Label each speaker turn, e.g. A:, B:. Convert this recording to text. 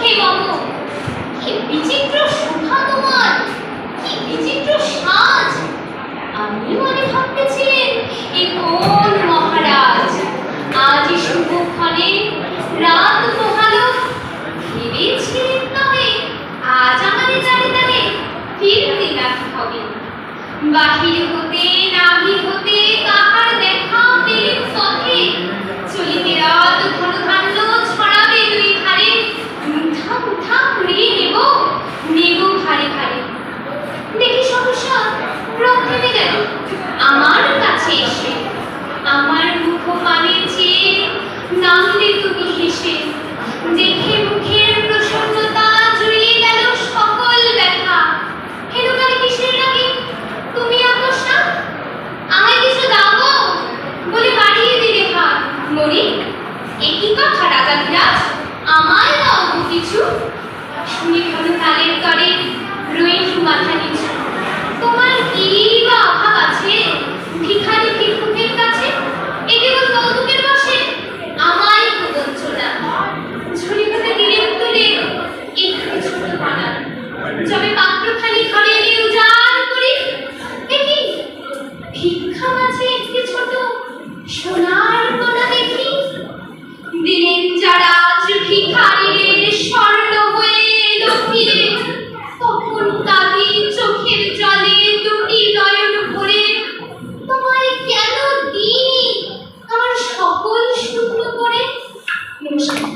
A: হে মম কি বিচিত্র শোভা তোমার, কি বিচিত্র সাজ। আমি মনে ভাবতেছিলেন, এ কোন মহারাজ? আজ শুভক্ষণে রাত পোহালো ভেবেছিলেন তবে আজ আমাদের জানে জানে ফিরতে হবে বাহির হতে নাহির হতে আমার কাছে এসে, আমার মুখ পানে চেয়ে নামলে তুমি হেসে, দেখে মুখের প্রসন্নতা জুড়িয়ে গেল সকল ব্যথা। কালে কিসের লাগে তুমি আকস না আমায় কিছু দাও বলে বাড়িয়ে দিলে হাত। মরি একই কথা রাজা ধীরাজ? আমায় দাও কিছু। আছে ভিখারি ভিক্ষুকের কাছে কৌতুকের বসে না ঝুড়ি একটু ছোট বানান যবে পাত্রখানি ঘরে এনে উজাড় করি দেখি ভিক্ষা মাঝে একটি ছোট সোনার কণা দেখি দিলেন যারা আজ ভিখারি Proszę.